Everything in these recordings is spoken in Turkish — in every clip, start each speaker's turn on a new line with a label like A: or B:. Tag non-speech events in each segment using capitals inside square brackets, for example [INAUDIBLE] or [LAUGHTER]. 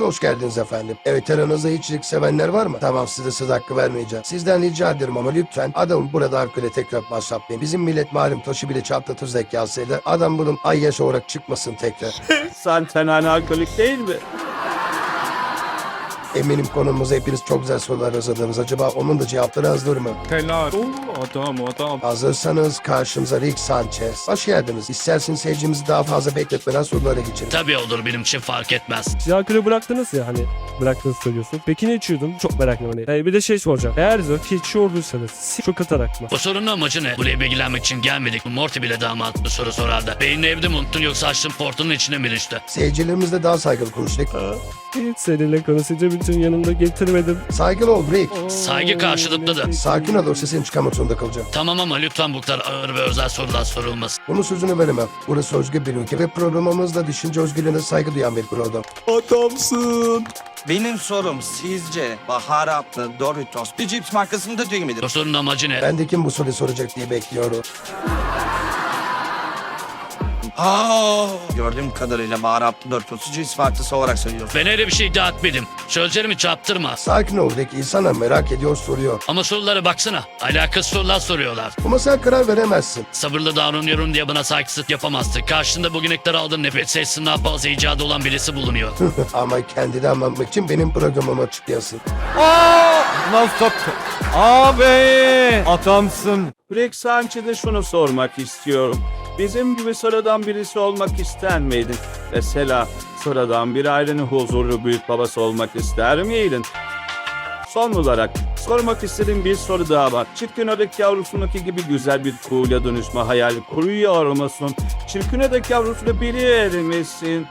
A: De hoş geldiniz efendim. Evet aranızda içecek sevenler var mı? Tamam size söz hakkı vermeyeceğim. Sizden rica ederim ama lütfen adamı burada arkada tekrar başlatmayın. Bizim millet malum taşı bile çatlatır zekasıyla. Adam bunun ay yaş olarak çıkmasın tekrar. [LAUGHS]
B: Sen tenane alkolik değil mi?
A: Eminim konumuzda hepiniz çok güzel sorular hazırladınız. Acaba onun da cevapları hazır mı?
B: Helal. Oo, adam adam.
A: Hazırsanız karşımıza Rick Sanchez. Hoş geldiniz. İsterseniz seyircimizi daha fazla bekletmeden sorulara geçelim.
C: Tabii olur benim için fark etmez.
D: Alkolü bıraktınız ya hani bıraktınız söylüyorsun. Peki ne içiyordun? Çok meraklı hani. Yani bir de şey soracağım. Eğer ki içiyorduysanız çok atarak mı?
C: Bu sorunun amacı ne? Buraya bilgilenmek için gelmedik. Morty bile daha mantıklı soru sorardı. Beynini evde mi unuttun yoksa açtın portunun içine mi düştü?
A: Seyircilerimizle daha saygılı konuştuk.
D: Hiç seninle konuşunca bütün yanımda getirmedim.
A: Saygılı ol Rick.
C: Saygı karşılıklıdır.
A: Sakin ol yoksa seni çıkarmak zorunda kalacağım.
C: Tamam ama lütfen bu kadar ağır ve özel sorular sorulmasın.
A: Bunun sözünü veremem. Burası özgür bir ülke ve programımızda düşünce özgürlüğüne saygı duyan bir program.
B: Adamsın.
E: Benim sorum sizce baharatlı Doritos bir cips markasında değil midir?
C: Bu sorunun amacı ne?
A: Ben de kim bu soruyu soracak diye bekliyorum.
E: Aa, gördüğüm kadarıyla baharatlı Doritos'u cips markası olarak söylüyorsun.
C: Ben öyle bir şey iddia etmedim. Sözlerimi çarptırma.
A: Sakin ol Rick. İnsana merak ediyor soruyor.
C: Ama sorulara baksana. Alakasız sorular soruyorlar.
A: Ama sen karar veremezsin.
C: Sabırlı davranıyorum diye bana saygısızlık yapamazsın. Karşında bugüne kadar aldığın nefret sayısının daha fazla icadı olan birisi bulunuyor. [LAUGHS]
A: Ama kendini anlatmak için benim programıma çıkıyorsun.
B: Nasıl Abi adamsın. Rick Sanchez'e şunu sormak istiyorum. Bizim gibi sıradan birisi olmak ister miydin? Mesela sıradan bir ailenin huzurlu büyük babası olmak ister miydin? Son olarak sormak istediğim bir soru daha var. Çirkin ördek yavrusundaki gibi güzel bir kuğuya dönüşme hayali kuruyor musun? Çirkin ördek yavrusunu bilir misin?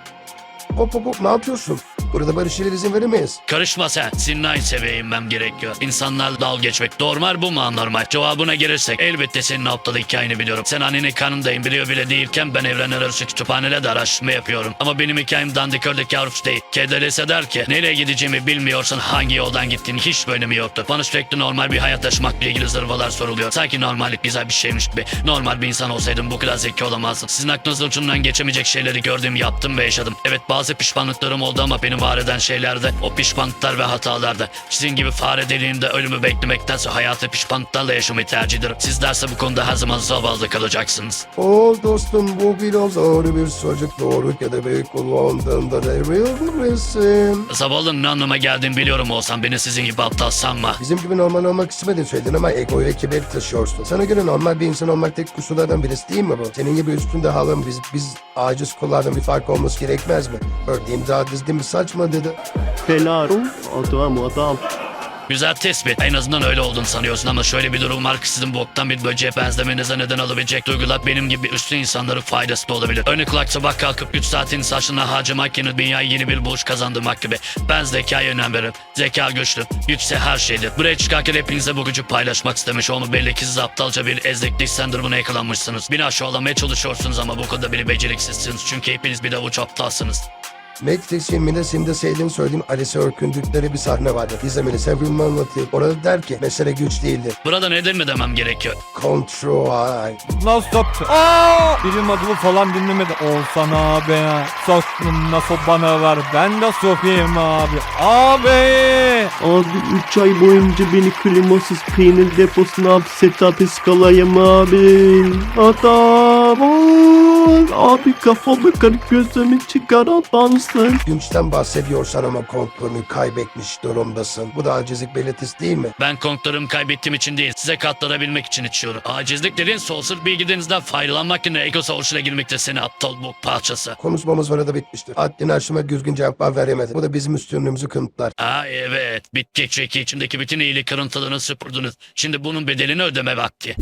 A: Hop hop hop ne yapıyorsun? Burada şeyler izin veremeyiz.
C: Karışma sen. Seninle aynı seviyeye inmem gerekiyor. İnsanlarla dalga geçmek normal bu mu anormal? Cevabına gelirsek elbette senin aptal hikayeni biliyorum. Sen annenin kanındayım biliyor bile değilken ben evrenler arası kütüphanelerde araştırma yapıyorum. Ama benim hikayem dandik ördek yavrusu değil. Kedalese der ki nereye gideceğimi bilmiyorsan hangi yoldan gittiğini hiç önemi yoktu. Bana sürekli normal bir hayat yaşamakla ilgili zırvalar soruluyor. Sanki normallik güzel bir şeymiş gibi. Normal bir insan olsaydım bu kadar zeki olamazdım. Sizin aklınızın ucundan geçemeyecek şeyleri gördüm, yaptım ve yaşadım. Evet bazı pişmanlıklarım oldu ama beni var eden şeyler de o pişmanlıklar ve hatalardı. Sizin gibi fare deliğinde ölümü beklemektense hayatı pişmanlıklarla yaşamayı tercih ederim. Sizlerse bu konuda her zaman zavallı kalacaksınız.
A: O dostum bu biraz zor bir çocuk doğru büyük kullandığında devrilir misin?
C: Zavallının anlama geldiğini biliyorum olsam beni sizin gibi aptal sanma.
A: Bizim gibi normal olmak istemediğini söyledin ama ego ve kibir taşıyorsun. Sana göre normal bir insan olmak tek kusurlardan birisi değil mi bu? Senin gibi üstünde halım biz, biz aciz kullardan bir fark olması gerekmez mi? Örneğin daha dizdiğim bir saçma dedi.
F: Helal. Adam adam.
C: Güzel tespit. En azından öyle olduğunu sanıyorsun ama şöyle bir durum var ki sizin boktan bir böceğe benzemenize neden olabilecek duygular benim gibi üstün insanların faydası da olabilir. Örnek olarak sabah kalkıp 3 saatini saçlarına harcamak yerine dünyaya yeni bir buluş kazandırmak gibi. Ben zekaya önem veririm. Zeka güçlü. Güçse her şeydir. Buraya çıkarken hepinize bu gücü paylaşmak istemiş olma belli ki siz aptalca bir eziklik sendromuna yakalanmışsınız. Beni aşağılamaya çalışıyorsunuz ama bu konuda bile beceriksizsiniz. Çünkü hepiniz bir avuç aptalsınız.
A: Matrix filminde sevdiğini söylediğim Alice örkündükleri bir sahne vardı. İzlemeni sevilme anlatayım. Orada der ki mesele güç değildir.
C: Burada neden mi demem gerekiyor?
A: Control.
B: Nasıl Aa! Bilim adımı falan dinlemedi. Olsan abi. Saçını nasıl bana ver. Ben de sokayım abi. Abi.
F: Abi 3 ay boyunca beni klimasız peynir deposuna hapset hapis kalayım abi. Adam. Ol. Abi kafamı kırık gözümü çıkar adamsın.
A: Güçten bahsediyorsan ama kontrolünü kaybetmiş durumdasın. Bu da acizlik belirtisi değil mi?
C: Ben kontlarımı kaybettiğim için değil, size katlanabilmek için içiyorum. Acizlik dediğin sonsuz bilgilerinizden faydalanmak yerine ego savaşına girmekte seni aptal bu parçası.
A: Konuşmamız burada bitmiştir. Haddini aşıma düzgün cevaplar veremedi. Bu da bizim üstünlüğümüzü kanıtlar.
C: Aa evet, bitki çeki içindeki bütün iyilik kırıntılarını süpürdünüz. Şimdi bunun bedelini ödeme vakti.